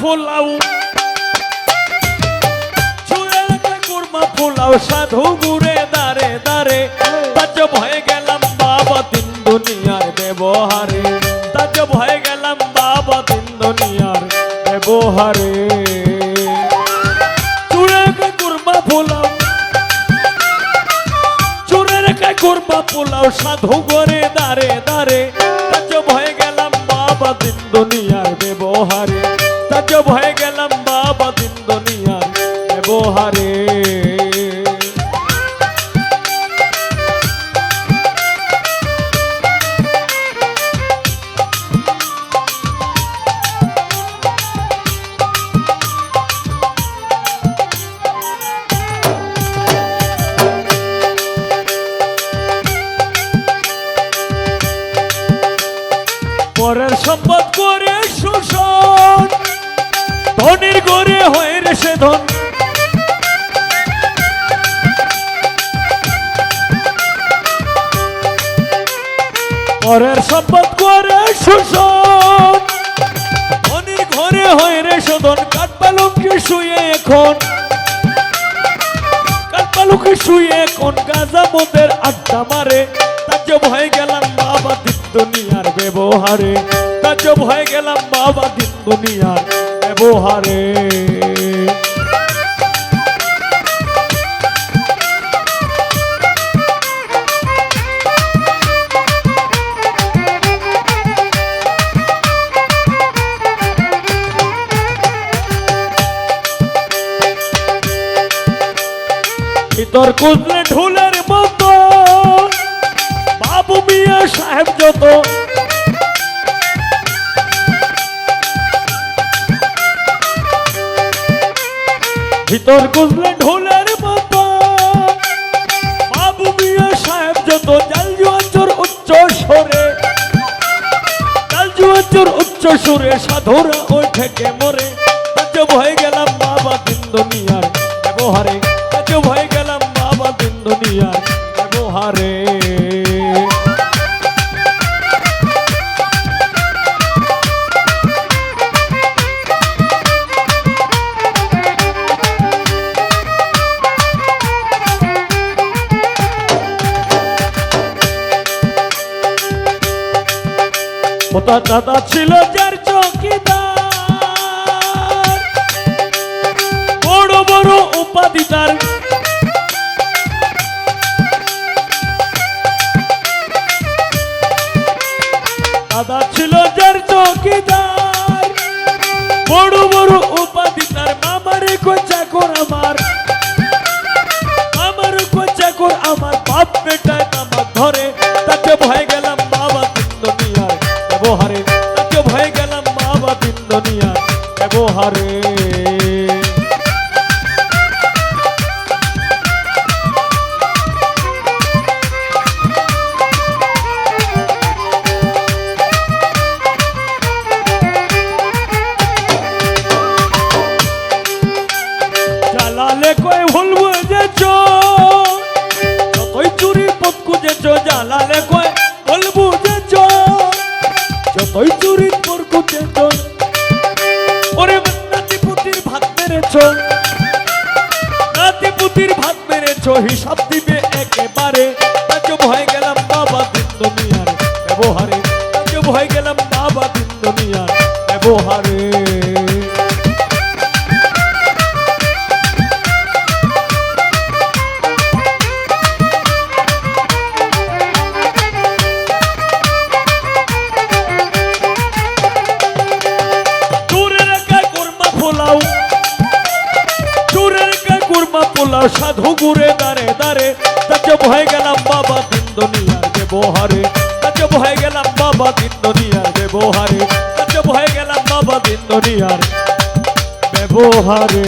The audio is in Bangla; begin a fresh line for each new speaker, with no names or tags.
ফুলাও। চুরের একটা কুরমা ফুলাও, সাধু গুরে দারে দারে। তাজ্জব হয়ে গেলাম বাবা তিন দুনিয়ার ব্যবহারে। তাজ্জব হয়ে গেলাম বাবা তিন দুনিয়ার ব্যবহারে কুরমা করবা পোলাও সাধু করে দারে দারে। তাজ ভয়ে তাজ ভয়ে গেলাম বাবা দিন দুনিয়ার ব্যবহারে গড়ে হয়ে রে সে ধন। পরের সম্পদ করে শোষণ। ধনির ঘরে হয়ে রে শোধন কাঠপালুকে শুয়ে এখন। কাঠপালুকে শুয়ে এখন গাজা মদের আড্ডা মারে। তাজ্জব হয়ে গেলাম বাবা দিন দুনিয়ার ব্যবহারে। তাজ্জব হয়ে গেলাম বাবা দিন দুনিয়ার ব্যবহারে। ভিতর কুদলে ঢুলের মতো বাবু মিয়া সাহেব যত ভিতর কুদলে ঢোলের মতো। বাবু মিয়া সাহেব যত জাল উচ্চ সরে জাল উচ্চ সুরে সাধুরা ওই থেকে মরে। হয়ে হয়ে ওটা দাদা ছিল যার চৌকিদার? বড় বড় উপাধি তার। দাদা ছিল যার চৌকিদার। বড় বড় উপাধি তার। মামারে কো চাকর আমার জ্বালালে কয় বলব যে যতই পুতির ভাত মেরেছ নাতি পুতির ভাত মেরেছ, হিসাব দিবে একেবারে। ভয় গেলাম বাবা দিন দুনিয়ার ব্যবহারে তাকে ভয় গেলাম বাবা দিন দুনিয়ার ব্যবহারে। সাধু গুরে দারে দারে তাকে ভয় গেলাম বাবা দিন দুনিয়ার ব্যবহারে তাকে ভয় গেলাম বাবা দিন দুনিয়ার ব্যবহারে তাকে ভয় গেলাম বাবা দিন দুনিয়ার ব্যবহারে।